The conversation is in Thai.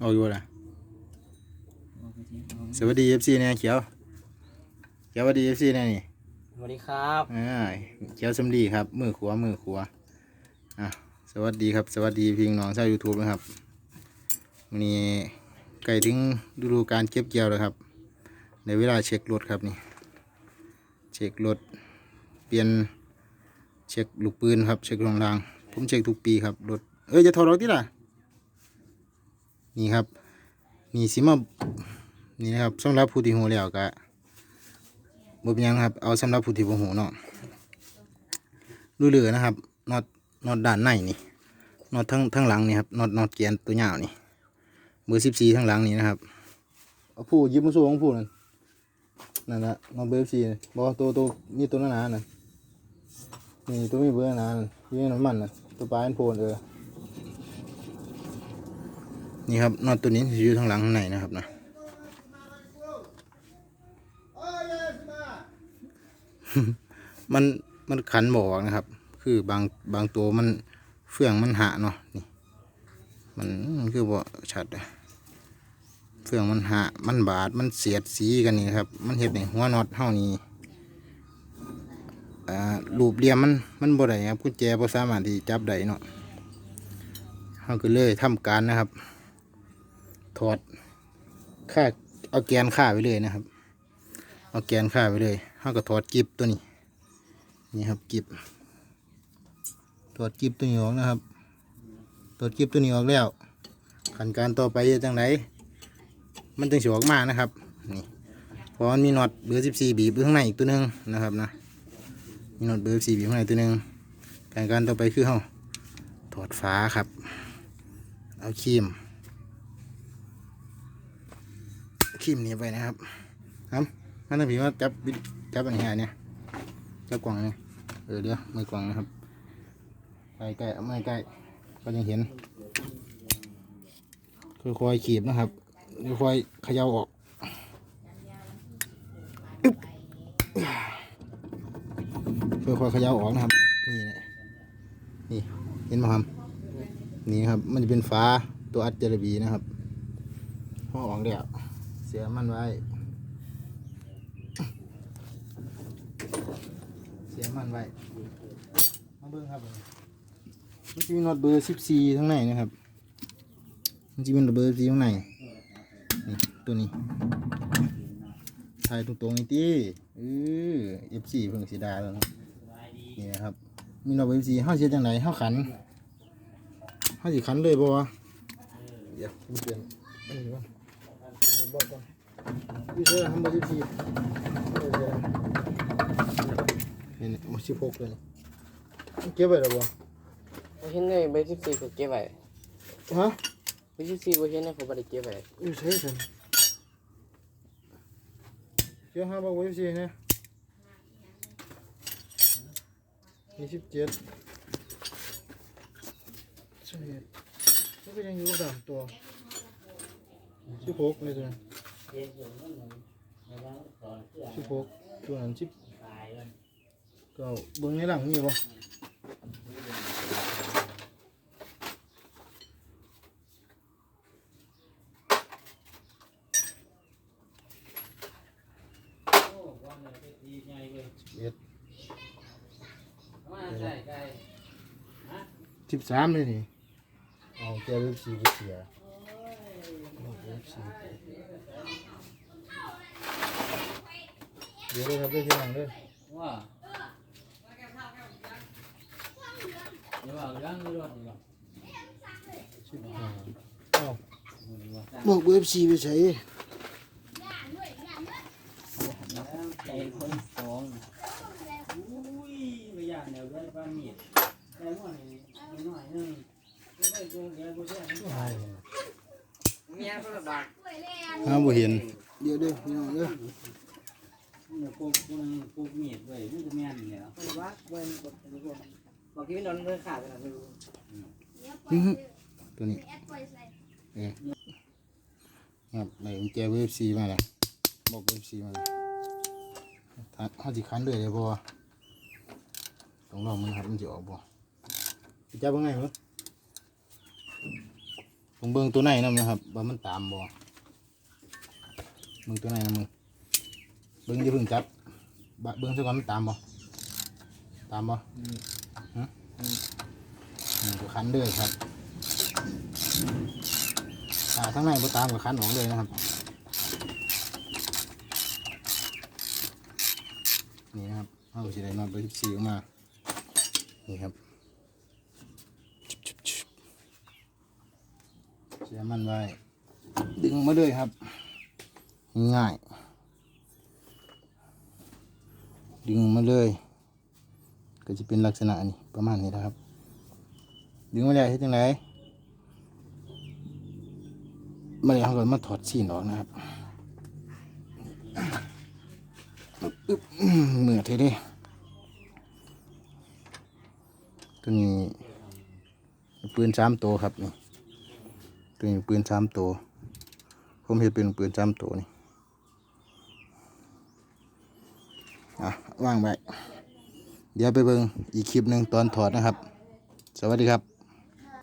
เอาอยู่ล่ะสวัสดีเอฟซีเนี่ยเขียวเขียวสวัสดีเอฟซีเนี่ยนี่สวัสดีครับอ่าเขียวสำลีครับ มือขวามือขวาอะสวัสดีครับ สวัสดีพี่น้องชาวยูทูบนะครับวันนี้ใกล้ถึงฤดูการเก็บเกี่ยวแล้วครับ ในเวลาเช็ครถครับนี่ เช็ครถเปลี่ยนเช็คลูกปืนครับ เช็ครองราง ผมเช็คทุกปีครับรถเอ้ยจะถอดออกที่ล่ะ นี่ครับนี่สิมานี่นะครับสำหรับผู้ที่หูแล้วก็บ่เป็นยังครับเอาสำหรับผู้ที่บ่หูเนาะดูเหลือนะครับน็อตน็อตด้านในนี่น็อตทั้งทั้งหลังนี่ครับน็อตน็อตเกียนตัวยาวนี่เบอร์สิบสี่ทั้งหลังนี่นะครับเอาผู้ยิบมาสู้ของผู้นั่นนั่นละน็อตเบอร์สิบสี่บอกว่าตัวตัวนี่ตัวหนาๆน่ะนี่ตัวมีเบอร์หนาน่ะอยี่ในน้ำมันนะตัวปลายอันโพนเออ นี่ครับน็อตตัวนี้อยู่ทางหลังข้างในนะครับนะมันมันขันบอกนะครับ คือบางบางตัวมันเฟื่องมันหะเนาะนี่ มันมันคือบ่ชัดอะเฟื่องมันหะมันบาดมันเสียดสีกันนี่ครับ มันเห็ดในหัวน็อตเท่านี้อ่ารูปเหลี่ยมมันมันบ่ได้ครับกุญแจบ่สามารถที่จับได้เนาะเขาก็เลยทำการนะครับ ถอดค่าเอาแกนค่าไปเลยนะครับ เอาแกนค่าไปเลยเขาก็ถอดกิบตัวนี้นี่ครับกิบถอดกิบตัวนี้ออกนะครับถอดกิบตัวนี้ออกแล้วขั้นการต่อไปจะจังไรมันจึงสิออกมานะครับนี่เพราะมันมีน็อตเบอร์สิบสี่บีบข้างในอีกตัวหนึงนะครับนะมีน็อตเบอร์สี่บีบข้างในตัวหนึงการการต่อไปคือเขาถอดฝาครับ เอาครีม ครีมนี้ไปนะครับครับมันต้องผีว่าจับจับอันนี้เนี่ยจับกล่องอันนี้เออเดี๋ยวไม่กล่องนะครับใกล้ใกล้ไม่ใกล้ก็ยังเห็นค่อยๆขีบนะครับค่อยๆเขย่าออกค่อยๆเขย่าออกนะครับ นี่นี่เห็นไหมครับนี่ครับ มันจะเป็นฟ้าตัวอัดเจลบีนะครับห่อออกแล้ว เสียมันไว้ เสียมันไว้ มาเบิ้งครับมันจะมีน็อตเบอร์สิบสี่ทั้างในนะครับ มันจะมีน็อตเบอร์สิบสี่ข้างในนี่ตัวนี้ถ่ายตรงๆนี่ตีเออเอฟซีเพิ่งสีดาแล้วนะนี่นะครับ มีน็อตเบอร์สิบสี่ห้าเสียจังไหนห้าขันห้าสิขันเลยปะวะเดี๋ยวเปลี่ยนอันนี้ก่อน บอกก่อนพี่เชื่อทำมาสิบสี่นี่นี่มาสิบหกเลยนี่เก็บไว้แล้วบ่บ่เห็นในใบที่สี่เขาเก็บไว้ฮะใบที่สี่บ่เห็นในเขาบ่ได้เก็บไว้อยู่ใช่สิเกี่ยวห้าบอกไว้สิบสี่เนี่ยยี่สิบเจ็ดสิบเอ็ดก็ยังอยู่สามตัว สิบหกเลยตัวนั้นสิบหกตัวนั้นสิบเก้าเบิ้องในหลังมีบ่เอ็ดสิบสามเลยนี่เอาแกเว็บซีไปเสีย เอาเว็บซีเดี๋ยวเลยครับเรื่องที่หลังเลยว่าเดี๋ยวว่าเรื่องนี้รถนี่บ่สิบห้าเอาบอกเว็บซีไปใช้ใจคนสองอุ้ยบ่อยากแนวได้ปานมีดแต่ว่านี่น้อยนึงไม่ได้ตัวเดียวบ่ใช่ เมียก็ลำบากห้าบ่เห็นเดี๋ยวเด้อพี่น้องเด้อเนี่ยพวกพวกพวกมีดไว้มันก็แม่นนี่แหละว่าเบิ่งกดอันนี้พวกบอกที่มันโดนเบิ่งขาดไปแล้วไม่รู้อื้อหือตัวนี้เออครับไหนกุญแจเว็บซีมาแล้วบอกเว็บซีมาแล้วถ้าถ้าสิคันเลยเลยบ่วะต้องลองมึงครับมันจะออกบ่จับว่าไงมั้ง ผมเบิ่งตัวไหนนํนะครับว่ามันตามบ่เบิ่งตัวไหนนะมึงเบิ่งอย่าเพิ่งจับบะเบิ่งซะก่อนมันตามบ่ตามบ่ฮะอืมก็คันเด้อครับถ้าทั้งในบ่ตามก็คันออกเลยนะครับนี่นะครับเอาสิได้นอนไปสิบสี่ออกมานี่ครับชุบชุบชุบ เสียมันไว้ ดึงมาเลยครับ ง่าย ดึงมาเลย ก็จะเป็นลักษณะนี้ประมาณนี้นะครับ ดึงมาแล้วเฮ็ดยังไงมาเลยเขาก็มาถอดซีนออกนะครับอึ๊บอื้อเหมือดเท่เด้ตัวนี้ปืนสามตัวครับนี่ ตัวนี้ปืนสามตัวผมเห็นเป็นปืนสามตัวนี่อะว่างไว้เดี๋ยวไปเบิ่งอีกคลิปหนึ่งตอนถอดนะครับ สวัสดีครับ